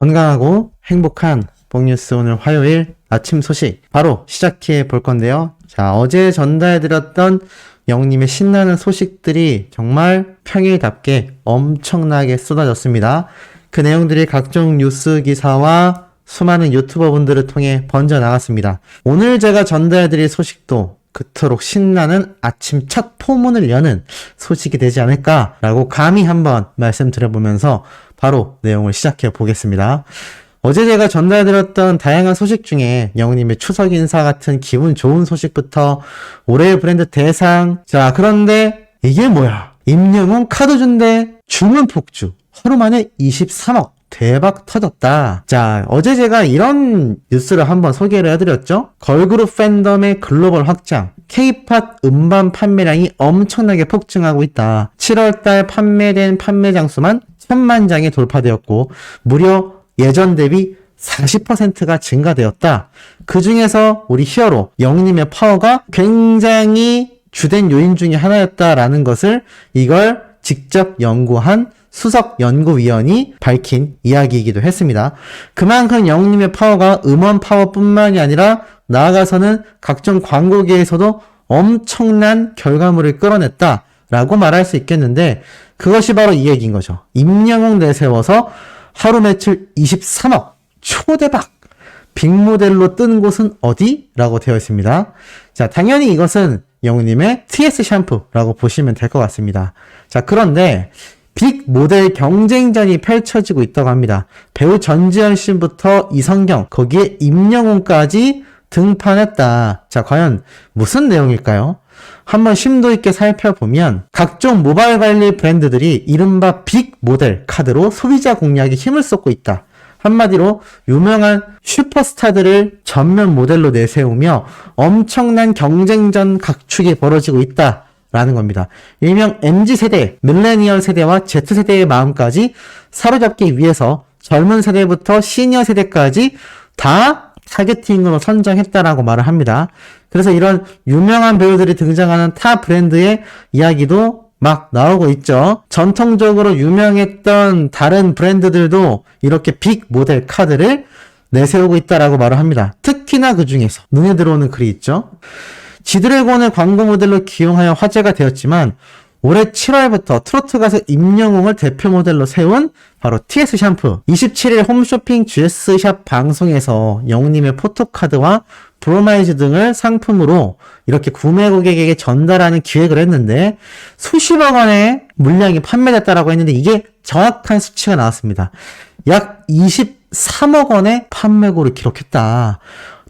건강하고 행복한 복뉴스 오늘 화요일 아침 소식 바로 시작해 볼 건데요. 자, 어제 전달해드렸던 영님의 신나는 소식들이 정말 평일답게 엄청나게 쏟아졌습니다. 그 내용들이 각종 뉴스 기사와 수많은 유튜버 분들을 통해 번져 나갔습니다. 오늘 제가 전달해드릴 소식도 그토록 신나는 아침 첫 포문을 여는 소식이 되지 않을까라고 감히 한번 말씀드려보면서 바로 내용을 시작해 보겠습니다. 어제 제가 전달드렸던 다양한 소식 중에 영님의 추석 인사 같은 기분 좋은 소식부터 올해의 브랜드 대상. 자, 그런데 이게 뭐야? 임영웅 카드 준대 주문 폭주. 하루 만에 23억. 대박 터졌다. 자, 어제 제가 이런 뉴스를 한번 소개를 해드렸죠? 걸그룹 팬덤의 글로벌 확장. K-팝 음반 판매량이 엄청나게 폭증하고 있다. 7월달 판매된 판매장 수만 천만 장이 돌파되었고, 무려 예전 대비 40%가 증가되었다. 그 중에서 우리 히어로 영님의 파워가 굉장히 주된 요인 중에 하나였다라는 것을 이걸 직접 연구한 수석 연구위원이 밝힌 이야기이기도 했습니다. 그만큼 영님의 파워가 음원 파워뿐만이 아니라 나아가서는 각종 광고계에서도 엄청난 결과물을 끌어냈다 라고 말할 수 있겠는데 그것이 바로 이 얘기인 거죠. 임영웅 내세워서 하루 매출 23억 초대박 빅모델로 뜬 곳은 어디? 라고 되어 있습니다. 자, 당연히 이것은 영우님의 TS 샴푸라고 보시면 될 것 같습니다. 자, 그런데 빅 모델 경쟁전이 펼쳐지고 있다고 합니다. 배우 전지현 씨부터 이성경, 거기에 임영웅까지 등판했다. 자, 과연 무슨 내용일까요? 한번 심도 있게 살펴보면 각종 모바일 관리 브랜드들이 이른바 빅 모델 카드로 소비자 공략에 힘을 쏟고 있다. 한마디로 유명한 슈퍼스타들을 전면 모델로 내세우며 엄청난 경쟁전 각축이 벌어지고 있다. 라는 겁니다. 일명 MZ세대, 밀레니얼 세대와 Z세대의 마음까지 사로잡기 위해서 젊은 세대부터 시니어 세대까지 다 타겟팅으로 선정했다라고 말을 합니다. 그래서 이런 유명한 배우들이 등장하는 타 브랜드의 이야기도 막 나오고 있죠. 전통적으로 유명했던 다른 브랜드들도 이렇게 빅 모델 카드를 내세우고 있다라고 말을 합니다. 특히나 그 중에서 눈에 들어오는 글이 있죠. 지드래곤을 광고 모델로 기용하여 화제가 되었지만 올해 7월부터 트로트 가수 임영웅을 대표 모델로 세운 바로 TS 샴푸. 27일 홈쇼핑 GS샵 방송에서 영님의 포토카드와 브로마이즈 등을 상품으로 이렇게 구매 고객에게 전달하는 기획을 했는데 수십억 원의 물량이 판매됐다라고 했는데 이게 정확한 수치가 나왔습니다. 약 23억 원의 판매고를 기록했다.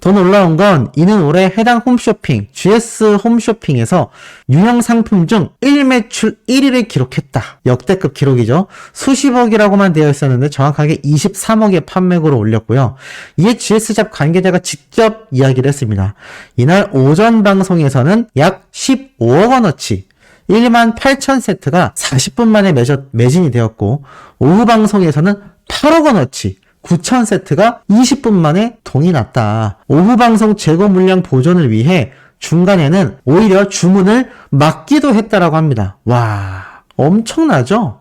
더 놀라운 건 이는 올해 해당 홈쇼핑, GS 홈쇼핑에서 유형 상품 중 1매출 1위를 기록했다. 역대급 기록이죠. 수십억이라고만 되어 있었는데 정확하게 23억의 판매고를 올렸고요. 이에 GS잡 관계자가 직접 이야기를 했습니다. 이날 오전 방송에서는 약 15억 원어치 1만 8천 세트가 40분 만에 매진이 되었고 오후 방송에서는 8억 원어치 9천 세트가 20분 만에 동이 났다. 오후 방송 재고 물량 보존을 위해 중간에는 오히려 주문을 막기도 했다라고 합니다. 와, 엄청나죠?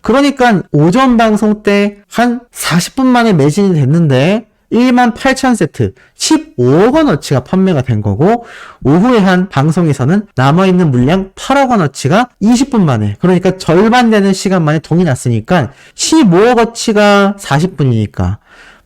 그러니까 오전 방송 때 한 40분 만에 매진이 됐는데 1만 8천 세트, 15억 원어치가 판매가 된 거고, 오후에 한 방송에서는 남아있는 물량 8억 원어치가 20분 만에, 그러니까 절반 되는 시간 만에 동이 났으니까, 15억 어치가 40분이니까,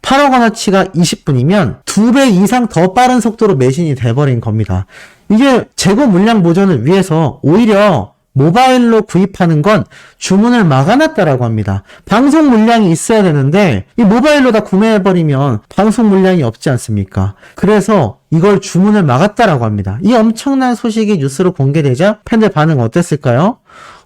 8억 원어치가 20분이면 2배 이상 더 빠른 속도로 매진이 돼버린 겁니다. 이게 재고 물량 보존을 위해서 오히려 모바일로 구입하는 건 주문을 막아놨다라고 합니다. 방송 물량이 있어야 되는데 이 모바일로 다 구매해버리면 방송 물량이 없지 않습니까? 그래서 이걸 주문을 막았다라고 합니다. 이 엄청난 소식이 뉴스로 공개되자 팬들 반응 어땠을까요?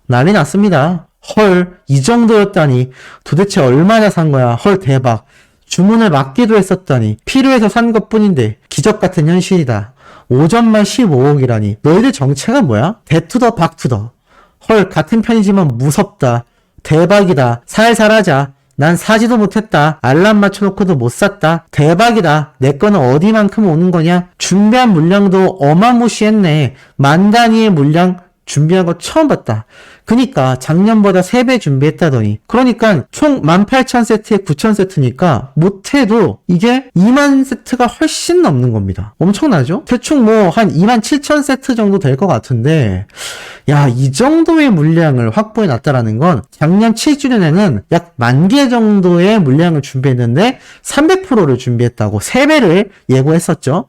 난리 났습니다. 헐, 이 정도였다니. 도대체 얼마나 산 거야? 헐, 대박. 주문을 막기도 했었다니. 필요해서 산 것 뿐인데. 기적 같은 현실이다. 오전만 15억이라니. 너희들 정체가 뭐야? 대투더 박투더. 헐, 같은 편이지만 무섭다. 대박이다. 살살 하자. 난 사지도 못했다. 알람 맞춰놓고도 못 샀다. 대박이다. 내 거는 어디만큼 오는 거냐? 준비한 물량도 어마무시했네. 만 단위의 물량 준비한 거 처음 봤다. 그니까 작년보다 3배 준비했다더니 그러니까 총 18,000세트에 9,000세트니까 못해도 이게 2만 세트가 훨씬 넘는 겁니다. 엄청나죠? 대충 뭐 한 2만 7천 세트 정도 될 것 같은데 야, 이 정도의 물량을 확보해 놨다라는 건 작년 7주년에는 약 만 개 정도의 물량을 준비했는데 300%를 준비했다고 3배를 예고했었죠.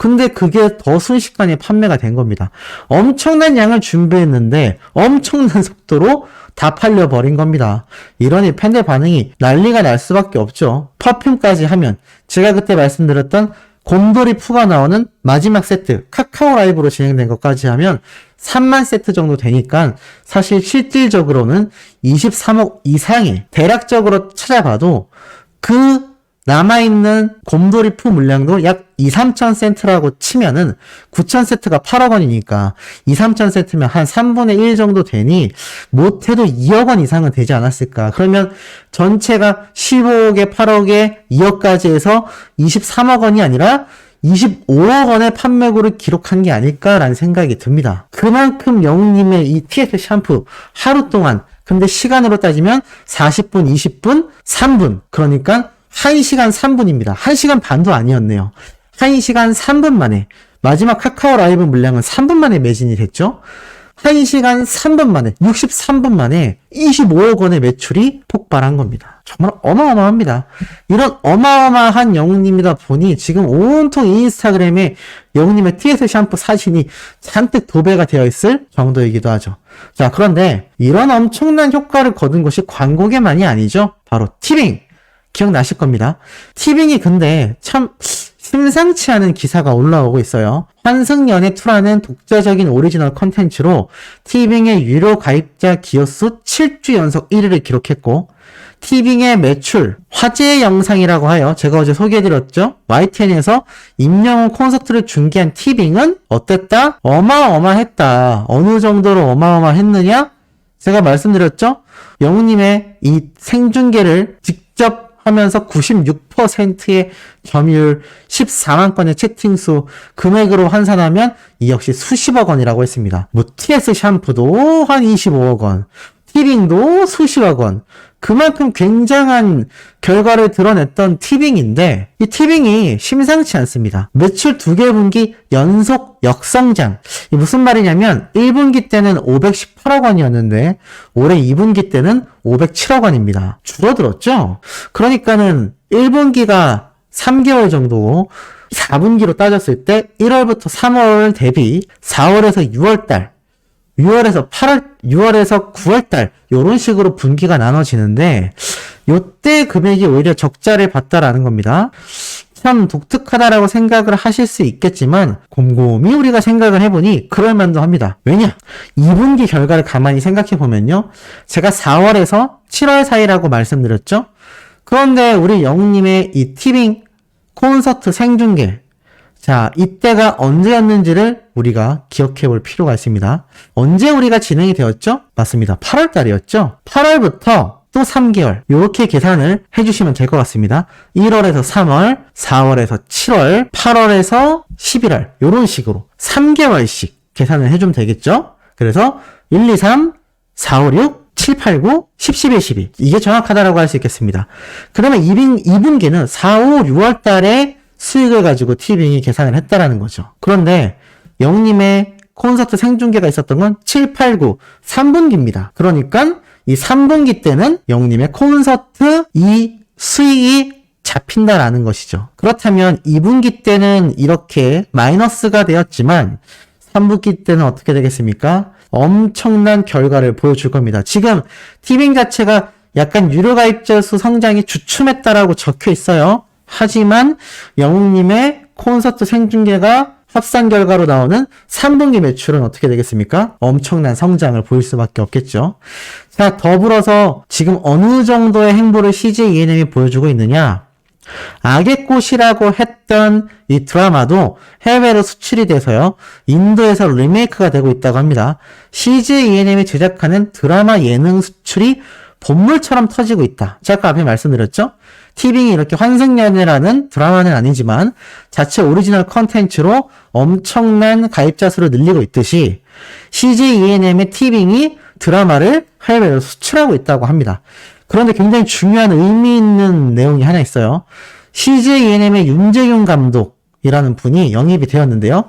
근데 그게 더 순식간에 판매가 된 겁니다. 엄청난 양을 준비했는데 엄청난 속도로 다 팔려버린 겁니다. 이러니 팬들 반응이 난리가 날 수밖에 없죠. 퍼퓸까지 하면 제가 그때 말씀드렸던 곰돌이 푸가 나오는 마지막 세트 카카오 라이브로 진행된 것까지 하면 3만 세트 정도 되니까 사실 실질적으로는 23억 이상이 대략적으로 찾아봐도 그 남아있는 곰돌이 푸 물량도 약 2, 3천 센트라고 치면은 9천 세트가 8억 원이니까 2, 3천 세트면 한 3분의 1 정도 되니 못해도 2억 원 이상은 되지 않았을까. 그러면 전체가 15억에 8억에 2억까지 해서 23억 원이 아니라 25억 원의 판매고를 기록한 게 아닐까라는 생각이 듭니다. 그만큼 영웅님의 이 TF 샴푸 하루 동안 근데 시간으로 따지면 40분, 20분, 3분 그러니까 1시간 3분입니다. 1시간 반도 아니었네요. 1시간 3분 만에 마지막 카카오 라이브 물량은 3분 만에 매진이 됐죠. 1시간 3분 만에 63분 만에 25억 원의 매출이 폭발한 겁니다. 정말 어마어마합니다. 이런 어마어마한 영웅님이다 보니 지금 온통 인스타그램에 영웅님의 TS 샴푸 사진이 잔뜩 도배가 되어 있을 정도이기도 하죠. 자, 그런데 이런 엄청난 효과를 거둔 것이 광고계만이 아니죠. 바로 티빙. 기억나실 겁니다. 티빙이 근데 참 심상치 않은 기사가 올라오고 있어요. 환승연애 2라는 독자적인 오리지널 컨텐츠로 티빙의 유료 가입자 기여수 7주 연속 1위를 기록했고 티빙의 매출, 화제의 영상이라고 하여 제가 어제 소개해드렸죠? YTN에서 임영웅 콘서트를 중계한 티빙은 어땠다? 어마어마했다. 어느 정도로 어마어마했느냐? 제가 말씀드렸죠? 영웅님의 이 생중계를 직접 하면서 96%의 점유율, 14만 건의 채팅 수, 금액으로 환산하면 이 역시 수십억 원이라고 했습니다. 뭐 TS 샴푸도 한 25억 원, 티빙도 수십억 원. 그만큼 굉장한 결과를 드러냈던 티빙인데 이 티빙이 심상치 않습니다. 매출 두 개 분기 연속 역성장. 이 무슨 말이냐면 1분기 때는 518억 원이었는데 올해 2분기 때는 507억 원입니다. 줄어들었죠? 그러니까는 1분기가 3개월 정도 4분기로 따졌을 때 1월부터 3월 대비 4월에서 6월 달 6월에서 8월, 6월에서 9월달, 요런 식으로 분기가 나눠지는데, 요때 금액이 오히려 적자를 봤다라는 겁니다. 참 독특하다라고 생각을 하실 수 있겠지만, 곰곰이 우리가 생각을 해보니, 그럴 만도 합니다. 왜냐? 2분기 결과를 가만히 생각해보면요. 제가 4월에서 7월 사이라고 말씀드렸죠? 그런데 우리 영웅님의 이 티빙 콘서트 생중계, 자, 이때가 언제였는지를 우리가 기억해 볼 필요가 있습니다. 언제 우리가 진행이 되었죠? 맞습니다. 8월 달이었죠? 8월부터 또 3개월. 이렇게 계산을 해주시면 될 것 같습니다. 1월에서 3월, 4월에서 7월, 8월에서 11월. 이런 식으로 3개월씩 계산을 해주면 되겠죠? 그래서 1, 2, 3, 4, 5, 6, 7, 8, 9, 10, 11, 12. 이게 정확하다라고 할 수 있겠습니다. 그러면 2분, 2분기는 4, 5, 6월 달에 수익을 가지고 티빙이 계산을 했다라는 거죠. 그런데 영님의 콘서트 생중계가 있었던 건 7, 8, 9, 3분기입니다. 그러니까 이 3분기 때는 영님의 콘서트 이 수익이 잡힌다라는 것이죠. 그렇다면 2분기 때는 이렇게 마이너스가 되었지만 3분기 때는 어떻게 되겠습니까? 엄청난 결과를 보여줄 겁니다. 지금 티빙 자체가 약간 유료 가입자 수 성장이 주춤했다라고 적혀 있어요. 하지만 영웅님의 콘서트 생중계가 합산 결과로 나오는 3분기 매출은 어떻게 되겠습니까? 엄청난 성장을 보일 수밖에 없겠죠. 자, 더불어서 지금 어느 정도의 행보를 CJ ENM이 보여주고 있느냐? 악의 꽃이라고 했던 이 드라마도 해외로 수출이 돼서요. 인도에서 리메이크가 되고 있다고 합니다. CJ ENM이 제작하는 드라마 예능 수출이 본물처럼 터지고 있다. 제가 앞에 말씀드렸죠? 티빙이 이렇게 환생연애라는 드라마는 아니지만 자체 오리지널 컨텐츠로 엄청난 가입자 수를 늘리고 있듯이 CJ ENM의 티빙이 드라마를 해외로 수출하고 있다고 합니다. 그런데 굉장히 중요한 의미 있는 내용이 하나 있어요. CJ ENM의 윤재균 감독이라는 분이 영입이 되었는데요.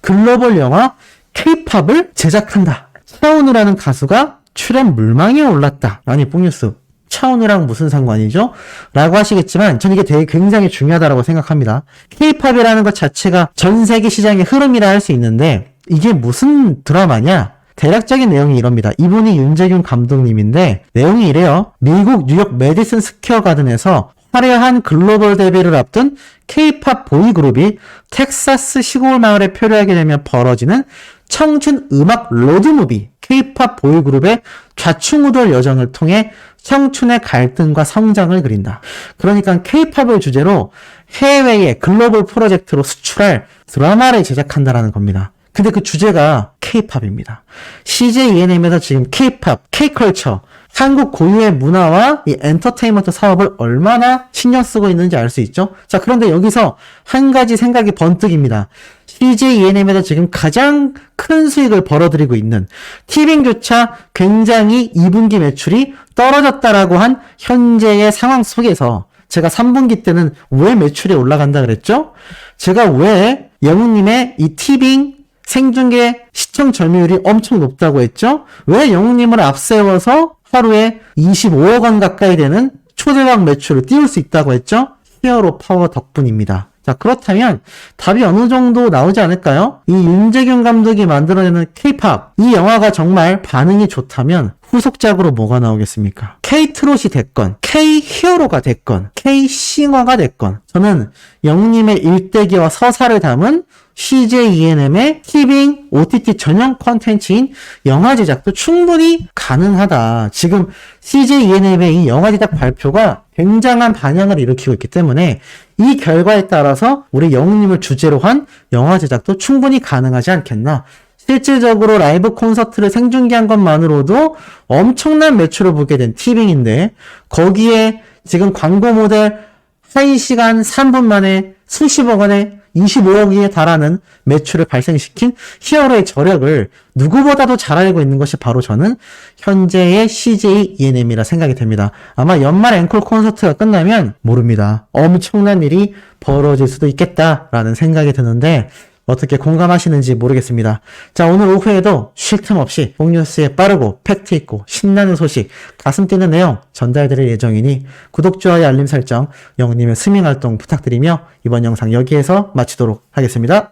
글로벌 영화 K-팝을 제작한다. 차은우라는 가수가 출연 물망에 올랐다. 아니, 뽕뉴스. 차은우랑 무슨 상관이죠? 라고 하시겠지만, 전 이게 되게 굉장히 중요하다고 생각합니다. K-팝이라는 것 자체가 전 세계 시장의 흐름이라 할 수 있는데, 이게 무슨 드라마냐? 대략적인 내용이 이럽니다. 이분이 윤재균 감독님인데, 내용이 이래요. 미국 뉴욕 메디슨 스퀘어 가든에서 화려한 글로벌 데뷔를 앞둔 K-팝 보이그룹이 텍사스 시골 마을에 표류하게 되면 벌어지는 청춘 음악 로드무비 K-팝 보이그룹의 좌충우돌 여정을 통해 청춘의 갈등과 성장을 그린다. 그러니까 K-팝을 주제로 해외의 글로벌 프로젝트로 수출할 드라마를 제작한다라는 겁니다. 근데 그 주제가 K-팝입니다. CJ ENM에서 지금 K-팝, K-컬처, 한국 고유의 문화와 이 엔터테인먼트 사업을 얼마나 신경 쓰고 있는지 알 수 있죠? 자, 그런데 여기서 한 가지 생각이 번뜩입니다. CJ ENM에서 지금 가장 큰 수익을 벌어들이고 있는 티빙조차 굉장히 2분기 매출이 떨어졌다라고 한 현재의 상황 속에서 제가 3분기 때는 왜 매출이 올라간다 그랬죠? 제가 왜 영웅님의 이 티빙 생중계 시청 점유율이 엄청 높다고 했죠? 왜 영웅님을 앞세워서 하루에 25억 원 가까이 되는 초대박 매출을 띄울 수 있다고 했죠? 히어로 파워 덕분입니다. 자, 그렇다면 답이 어느 정도 나오지 않을까요? 이 윤재균 감독이 만들어내는 K-팝, 이 영화가 정말 반응이 좋다면 후속작으로 뭐가 나오겠습니까? K-트롯이 됐건, K-히어로가 됐건, K-싱어가 됐건, 저는 영님의 일대기와 서사를 담은 CJ ENM의 티빙 OTT 전용 컨텐츠인 영화 제작도 충분히 가능하다. 지금 CJ ENM의 이 영화 제작 발표가 굉장한 반향을 일으키고 있기 때문에 이 결과에 따라서 우리 영웅님을 주제로 한 영화 제작도 충분히 가능하지 않겠나. 실질적으로 라이브 콘서트를 생중계한 것만으로도 엄청난 매출을 보게 된 티빙인데 거기에 지금 광고 모델 1시간 3분 만에 수십억 원의 25억에 달하는 매출을 발생시킨 히어로의 저력을 누구보다도 잘 알고 있는 것이 바로 저는 현재의 CJ ENM이라 생각이 됩니다. 아마 연말 앵콜 콘서트가 끝나면 모릅니다. 엄청난 일이 벌어질 수도 있겠다라는 생각이 드는데 어떻게 공감하시는지 모르겠습니다. 자, 오늘 오후에도 쉴 틈 없이 복뉴스에 빠르고 팩트 있고 신나는 소식, 가슴 뛰는 내용 전달드릴 예정이니 구독, 좋아요, 알림 설정, 영님의 스밍 활동 부탁드리며 이번 영상 여기에서 마치도록 하겠습니다.